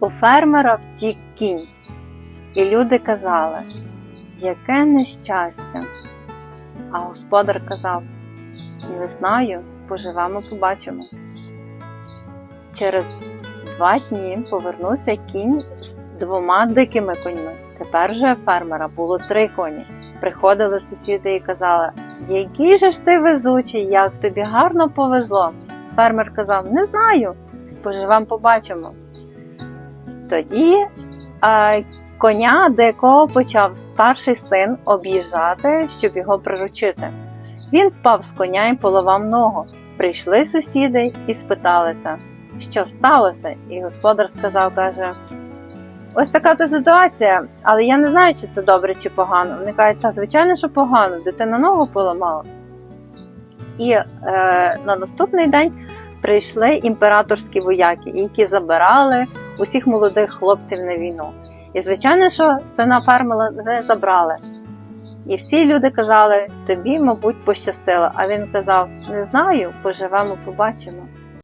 У фермера втік кінь, і люди казали, яке нещастя. А господар казав, не знаю, поживемо, побачимо. Через два дні повернувся кінь з двома дикими коньми. Тепер же фермера було три коні. Приходили сусіди і казали, який же ж ти везучий, як тобі гарно повезло. Фермер казав, не знаю, поживемо, побачимо. Тоді а, коня дикого почав старший син об'їжджати, щоб його приручити. Він впав з коня і поламав ногу. Прийшли сусіди і спиталися, що сталося. І господар сказав, каже, ось така то ситуація, але я не знаю, чи це добре чи погано. Вони кажуть, та звичайно, що погано, дитина ногу поламала. І е, на наступний день прийшли імператорські вояки, які забирали усіх молодих хлопців на війну. І звичайно, що сина фермера не забрали. І всі люди казали, тобі, мабуть, пощастило. А він казав, не знаю, поживемо, побачимо.